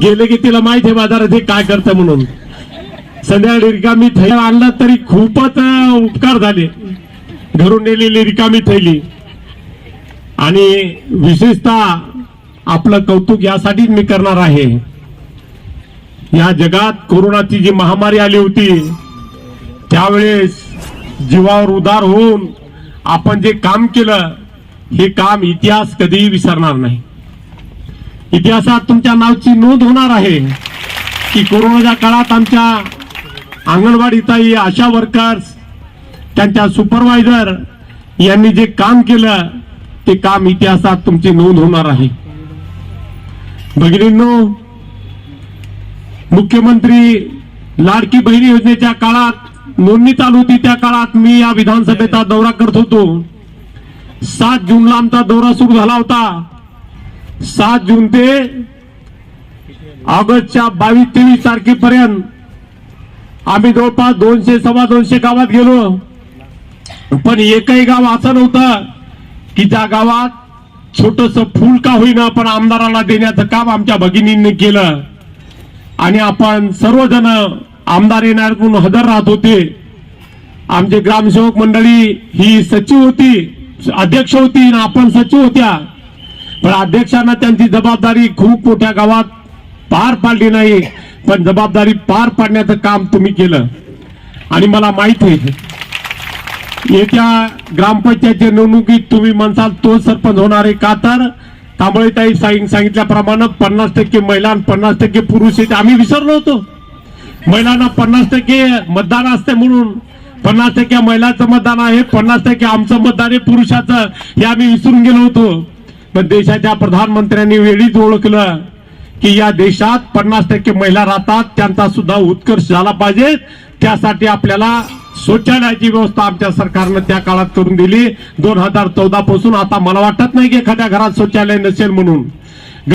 गेले की तिला माहिती आहे बाजारात हे काय करतं म्हणून. संध्याकाळी रिकामी थैली आणलं तरी खूपच उपकार झाले. घरून नेलेली रिकामी थैली. आणि विशेषतः आपलं कौतुक यासाठीच मी करणार आहे. या जगात कोरोनाची जी महामारी आली होती त्यावेळेस जीवावर उदार होऊन आपण जे काम केलं हे काम इतिहास कधीही विसरणार नाही. इतिहासात तुमच्या नावची नोंद होणार आहे की कोरोनाच्या काळात आमच्या अंगणवाडी ताई आशा वर्कर्स त्यांच्या सुपरवायझर यांनी जे काम केलं ते काम इतिहासात तुमची नोंद होणार आहे. भगिनींनो मुख्यमंत्री लाडकी बहिणी योजनेच्या काळात नोंदणी चालू होती त्या काळात मी या विधानसभेचा दौरा करत होतो. सात जूनला आमचा दौरा सुरू झाला होता. सात जून ते ऑगस्टच्या बावीस तेवीस तारखेपर्यंत आम्ही जवळपास दोनशे सव्वा दोनशे गावात गेलो. पण एकही गाव असं नव्हतं की त्या गावात छोटस फूल का होईना पण आमदाराला देण्याचं काम आमच्या भगिनींनी केलं. आणि आपण सर्वजण आमदार येणार म्हणून हजर राहत होते. आमचे ग्रामसेवक मंडळी ही सचिव होती अध्यक्ष होती आणि आपण सचिव होत्या. पण अध्यक्षांना त्यांची जबाबदारी खूप मोठ्या गावात पार पाडली नाही. पण जबाबदारी पार पाडण्याचं काम तुम्ही केलं. आणि मला माहीत आहे येत्या ग्रामपंचायतच्या निवडणुकीत तुम्ही म्हणसाल तो सरपंच होणार आहे का तर? तांबळेताई साईन सांगितल्याप्रमाणे पन्नास टक्के महिला आणि पन्नास टक्के पुरुष आहेत. आम्ही विसरलो होतो. महिलांना पन्नास टक्के मतदान असते म्हणून. पन्नास टक्के महिलाचं मतदान आहे पन्नास टक्के आमचं मतदान आहे पुरुषाचं. हे आम्ही विसरून गेलो होतो. पण देशाच्या प्रधानमंत्र्यांनी वेळीच ओळखलं की या देशात पन्नास टक्के महिला राहतात त्यांचा सुद्धा उत्कर्ष झाला पाहिजे. त्यासाठी आपल्याला शौचालयाची व्यवस्था आमच्या सरकारनं त्या काळात करून दिली. दोन हजार चौदा पासून आता मला वाटत नाही की एखाद्या घरात शौचालय नसेल म्हणून.